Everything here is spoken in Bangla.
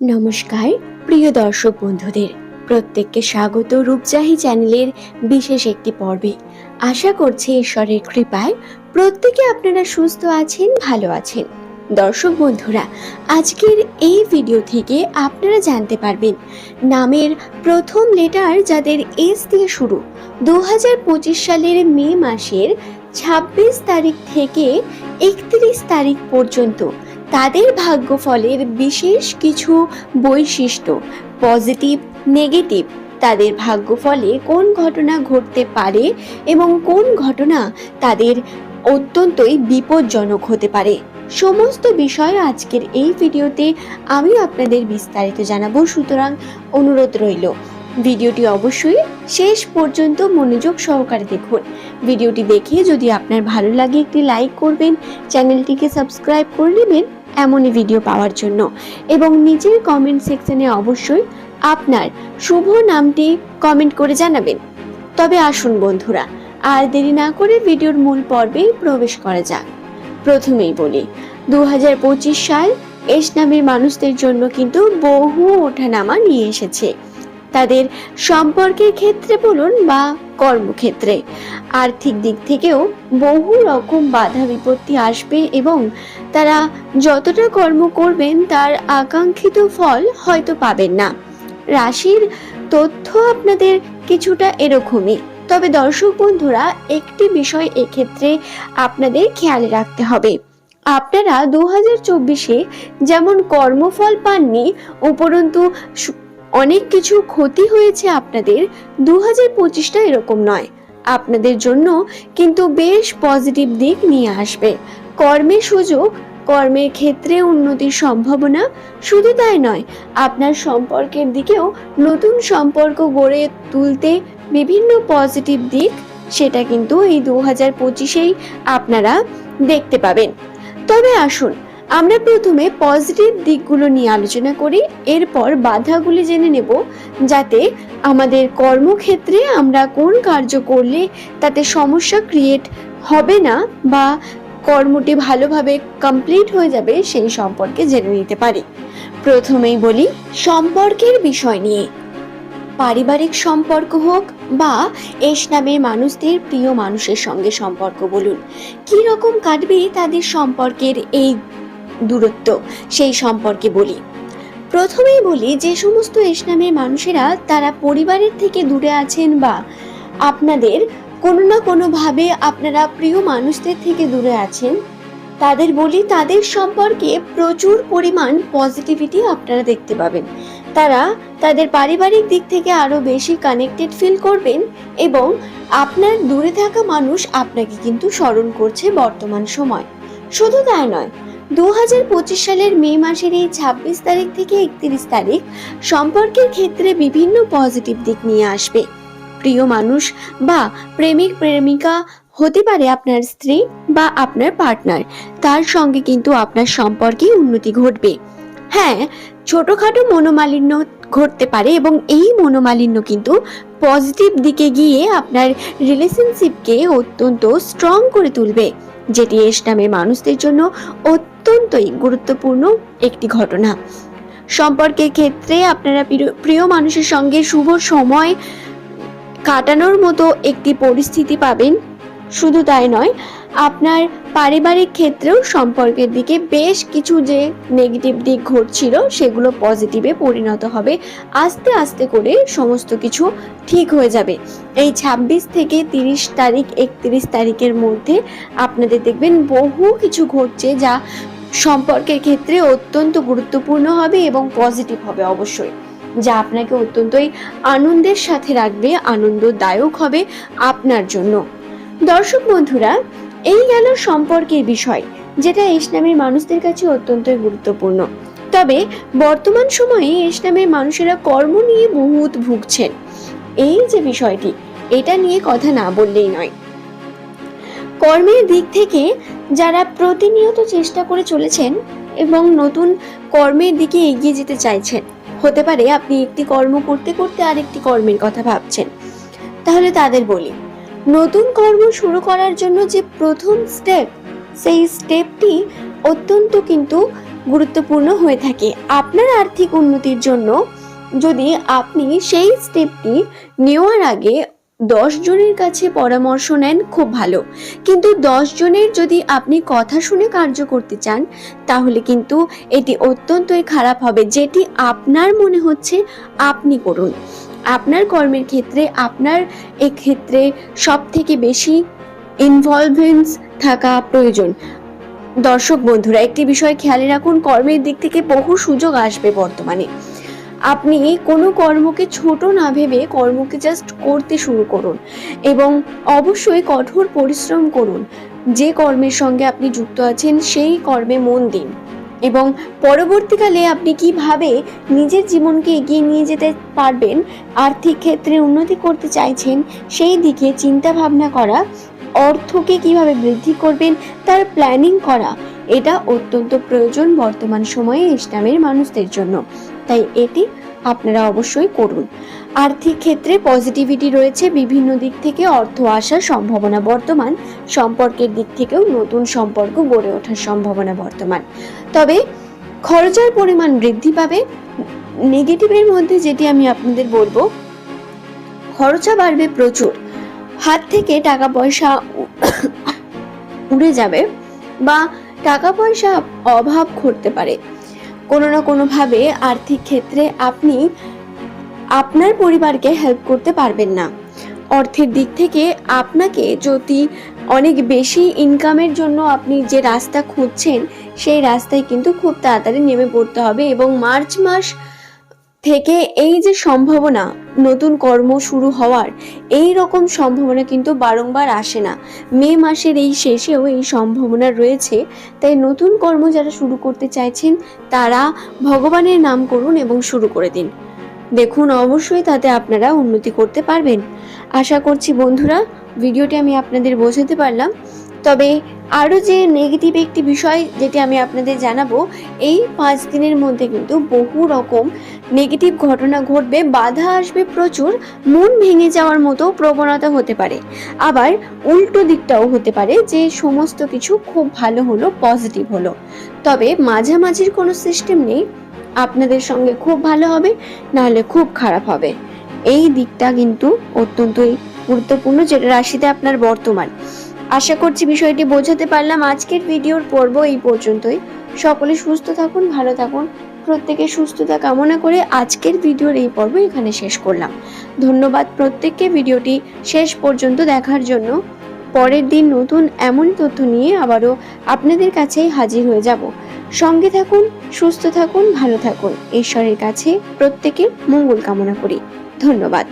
নমস্কার, প্রিয় দর্শক বন্ধুদের। প্রত্যেককে স্বাগত রূপজাহি চ্যানেলের বিশেষ একটি পর্বে। আশা করছি ঈশ্বরের কৃপায় প্রত্যেকে আপনারা সুস্থ আছেন, ভালো আছেন। দর্শক বন্ধুরা, আজকের এই ভিডিও থেকে আপনারা জানতে পারবেন, নামের প্রথম লেটার যাদের এস দিয়ে শুরু দু হাজার পঁচিশ সালের মে মাসের ২৬ তারিখ থেকে একত্রিশ তারিখ পর্যন্ত তাদের ভাগ্যফলের বিশেষ কিছু বৈশিষ্ট্য, পজিটিভ, নেগেটিভ। তাদের ভাগ্যফলে কোন ঘটনা ঘটতে পারে এবং কোন ঘটনা তাদের অত্যন্তই বিপজ্জনক হতে পারে। সমস্ত বিষয় আজকের এই ভিডিওতে আমি আপনাদের বিস্তারিত জানাব, সুতরাং অনুরোধ রইল। ভিডিওটি অবশ্যই শেষ পর্যন্ত মনোযোগ সহকারে দেখুন। ভিডিওটি দেখে যদি আপনার ভালো লাগে একটি লাইক করবেন, চ্যানেলটিকে সাবস্ক্রাইব করে নেবেন। এমনই ভিডিও পাওয়ার জন্য। এবং নিচের কমেন্ট সেকশনে অবশ্যই আপনার শুভ নামটি কমেন্ট করে জানাবেন। তবে আসুন বন্ধুরা, আর দেরি না করে ভিডিওর মূল পর্বে প্রবেশ করা যাক। প্রথমেই বলি দু হাজার পঁচিশ সাল এস নামের মানুষদের জন্য কিন্তু বহু ওঠানামা নিয়ে এসেছে। তাদের সম্পর্কের ক্ষেত্রে বলুন বা কর্মক্ষেত্রে। আর্থিক দিক থেকেও বহু রকম বাধা বিপত্তি আসবে এবং তারা যতটা কর্ম করবেন তার আকাঙ্ক্ষিত ফল হয়তো পাবেন না। রাশির তথ্য আপনাদের কিছুটা এরকমই। তবে দর্শক বন্ধুরা, একটি বিষয় এক্ষেত্রে আপনাদের খেয়াল রাখতে হবে। আপনারা দু হাজার চব্বিশে যেমন কর্মফল পাননি, উপরন্তু অনেক কিছু ক্ষতি হয়েছে আপনাদের দু হাজার পঁচিশটা এরকম নয়। আপনাদের জন্য কিন্তু বেশ পজিটিভ দিক নিয়ে আসবে। কর্মের সুযোগ, কর্মের ক্ষেত্রে উন্নতির সম্ভাবনা শুধু তাই নয়, আপনার সম্পর্কের দিকেও নতুন সম্পর্ক গড়ে তুলতে বিভিন্ন পজিটিভ দিক, সেটা কিন্তু এই দু হাজার পঁচিশেই আপনারা দেখতে পাবেন। তবে আসুন আমরা প্রথমে পজিটিভ দিকগুলো নিয়ে আলোচনা করি, এরপর বাধাগুলি জেনে নেব, যাতে আমাদের কর্মক্ষেত্রে আমরা কোন কার্য করলে তাতে সমস্যা ক্রিয়েট হবে না বা কর্মটি ভালোভাবে কমপ্লিট হয়ে যাবে সেই সম্পর্কে জেনে নিতে পারি। প্রথমেই বলি, সম্পর্কের বিষয় নিয়ে। পারিবারিক সম্পর্ক হোক বা এস নামের মানুষদের প্রিয় মানুষের সঙ্গে সম্পর্ক বলুন কী রকম কাটবে তাদের সম্পর্কের এই দূরত্ব, সেই সম্পর্কে বলি। প্রথমেই বলি যে সমস্ত ইসলামের মানুষেরা তারা পরিবারের থেকে দূরে আছেন বা আপনাদের কোনো না কোনোভাবে আপনারা প্রিয় মানুষদের থেকে দূরে আছেন, তাদের বলি তাদের সম্পর্কে প্রচুর পরিমাণ পজিটিভিটি আপনারা দেখতে পাবেন। তারা তাদের পারিবারিক দিক থেকে আরও বেশি কানেক্টেড ফিল করবেন এবং আপনার দূরে থাকা মানুষ আপনাকে কিন্তু স্মরণ করছে বর্তমান সময়। শুধু তাই নয় দু হাজার পঁচিশ সালের মে মাসের এই ছাব্বিশ তারিখ থেকে একত্রিশ তারিখ সম্পর্কের ক্ষেত্রে বিভিন্ন পজিটিভ দিক নিয়ে আসবে। প্রিয় মানুষ বা প্রেমিক, প্রেমিকা হতে পারে আপনার স্ত্রী বা আপনার পার্টনার। তার সঙ্গে কিন্তু আপনার সম্পর্কে উন্নতি ঘটবে। হ্যাঁ ছোটখাটো মনোমালিন্য ঘটতে পারে এবং এই মনোমালিন্য কিন্তু পজিটিভ দিকে গিয়ে আপনার রিলেশনশিপকে অত্যন্ত স্ট্রং করে তুলবে, যেটি এস নামের মানুষদের জন্য অত্যন্তই গুরুত্বপূর্ণ একটি ঘটনা। সম্পর্কের ক্ষেত্রে আপনারা প্রিয়- মানুষের সঙ্গে শুভ সময় কাটানোর মতো একটি পরিস্থিতি পাবেন। শুধু তাই নয়, আপনার পারিবারিক ক্ষেত্রেও সম্পর্কের দিকে বেশ কিছু যে নেগেটিভ দিক ঘটছিল, সেগুলো পজিটিভে পরিণত হবে। আস্তে আস্তে করে সমস্ত কিছু ঠিক হয়ে যাবে। এই ২৬ থেকে তিরিশ তারিখ, একত্রিশ তারিখের মধ্যে আপনাদের দেখবেন বহু কিছু ঘটছে যা সম্পর্কের ক্ষেত্রে অত্যন্ত গুরুত্বপূর্ণ হবে এবং পজিটিভ হবে অবশ্যই। যা আপনাকে অত্যন্তই আনন্দের সাথে রাখবে, আনন্দদায়ক হবে আপনার জন্য। দর্শক বন্ধুরা, এই গেল সম্পর্কের বিষয়, যেটা ইসলামের মানুষদের কাছে অত্যন্তই গুরুত্বপূর্ণ। তবে বর্তমান সময়ে ইসলামের মানুষেরা কর্ম নিয়ে বহুত ভুগছেন। এই যে বিষয়টি, এটা নিয়ে কথা না বললেই নয়। কর্মের দিক থেকে যারা প্রতিনিয়ত চেষ্টা করে চলেছেন এবং নতুন কর্মের দিকে এগিয়ে যেতে চাইছেন। হতে পারে আপনি একটি কর্ম করতে করতে আরেকটি কর্মের কথা ভাবছেন। তাহলে তাদের বলি, নতুন কর্ম শুরু করার জন্য যে প্রথম স্টেপ সেই স্টেপটি অত্যন্ত কিন্তু গুরুত্বপূর্ণ হয়ে থাকে। আপনার আর্থিক উন্নতির জন্য যদি আপনি সেই স্টেপটি নেওয়ার আগে দশ জনের কাছে পরামর্শ নেন, খুব ভালো। কিন্তু দশ জনের যদি আপনি কথা শুনে কার্য করতে চান, তাহলে কিন্তু এটি অত্যন্তই খারাপ হবে। যেটি আপনার মনে হচ্ছে আপনি করুন। আপনার কর্মের ক্ষেত্রে, আপনার এক্ষেত্রে সব থেকে বেশি ইনভলভেন্স থাকা প্রয়োজন। দর্শক বন্ধুরা, একটি বিষয় খেয়ালে রাখুন, কর্মের দিক থেকে বহু সুযোগ আসবে বর্তমানে। আপনি কোনো কর্মকে ছোট না ভেবে কর্মকে জাস্ট করতে শুরু করুন এবং অবশ্যই কঠোর পরিশ্রম করুন। যে কর্মের সঙ্গে আপনি যুক্ত আছেন, সেই কর্মে মন দিন এবং পরবর্তীকালে আপনি কীভাবে নিজের জীবনকে এগিয়ে নিয়ে যেতে পারবেন, আর্থিক ক্ষেত্রে উন্নতি করতে চাইছেন, সেই দিকে চিন্তা ভাবনা করা, অর্থকে কীভাবে বৃদ্ধি করবেন, তার প্ল্যানিং করা, এটা অত্যন্ত প্রয়োজন বর্তমান সময়ে ইসলামের মানুষদের জন্য। তাই এটি আপনারা অবশ্যই করুন। আর্থিক ক্ষেত্রে পজিটিভিটি রয়েছে বিভিন্ন দিক থেকে অর্থ আসার সম্ভাবনা বর্তমান, সম্পর্কের দিক থেকেও নতুন সম্পর্ক গড়ে ওঠার সম্ভাবনা বর্তমান। তবে খরচার পরিমাণ বৃদ্ধি পাবে। নেগেটিভের মধ্যে যেটি আমি আপনাদের বলব, খরচা বাড়বে প্রচুর। হাত থেকে টাকা পয়সা উড়ে যাবে বা টাকা পয়সা অভাব ঘটতে পারে। কোনো না কোনোভাবে আর্থিক ক্ষেত্রে আপনি আপনার পরিবারকে হেল্প করতে পারবেন না। অর্থের দিক থেকে আপনাকে যদি অনেক বেশি ইনকামের জন্য আপনি যে রাস্তা খুঁজছেন, সেই রাস্তায় কিন্তু খুব তাড়াতাড়ি নেমে পড়তে হবে এবং মার্চ মাস থেকে এই যে সম্ভাবনা নতুন কর্ম শুরু হওয়ার এই রকম সম্ভাবনা কিন্তু বারংবার আসে না। মে মাসের এই শেষেও এই সম্ভাবনা রয়েছে। তাই নতুন কর্ম যারা শুরু করতে চাইছেন, তারা ভগবানের নাম করুন এবং শুরু করে দিন। দেখুন, অবশ্যই তাতে আপনারা উন্নতি করতে পারবেন। আশা করছি বন্ধুরা, ভিডিওটি আমি আপনাদের বোঝাতে পারলাম। তবে আরও যে নেগেটিভ একটি বিষয় যেটি আমি আপনাদের জানাব, এই পাঁচ দিনের মধ্যে কিন্তু বহু রকম নেগেটিভ ঘটনা ঘটবে, বাধা আসবে প্রচুর, মন ভেঙে যাওয়ার মতো প্রবণতা হতে পারে। আবার উল্টো দিকটাও হতে পারে যে সমস্ত কিছু খুব ভালো হলো, পজিটিভ হলো। তবে মাঝামাঝির কোনো সিস্টেম নেই। আপনাদের সঙ্গে খুব ভালো হবে, নাহলে খুব খারাপ হবে। এই দিকটা কিন্তু অত্যন্তই গুরুত্বপূর্ণ, যেটা রাশিতে আপনার বর্তমান। আশা করছি বিষয়টি বোঝাতে পারলাম। আজকের ভিডিওর পর্ব এই পর্যন্তই। সকলে সুস্থ থাকুন, ভালো থাকুন। প্রত্যেকের সুস্থতা কামনা করে আজকের ভিডিওর এই পর্ব এখানে শেষ করলাম। ধন্যবাদ প্রত্যেককে ভিডিওটি শেষ পর্যন্ত দেখার জন্য। পরের দিন নতুন এমন তথ্য নিয়ে আবারও আপনাদের কাছেই হাজির হয়ে যাব। সঙ্গে থাকুন, সুস্থ থাকুন, ভালো থাকুন। ঈশ্বরের কাছে প্রত্যেকের মঙ্গল কামনা করি। ধন্যবাদ।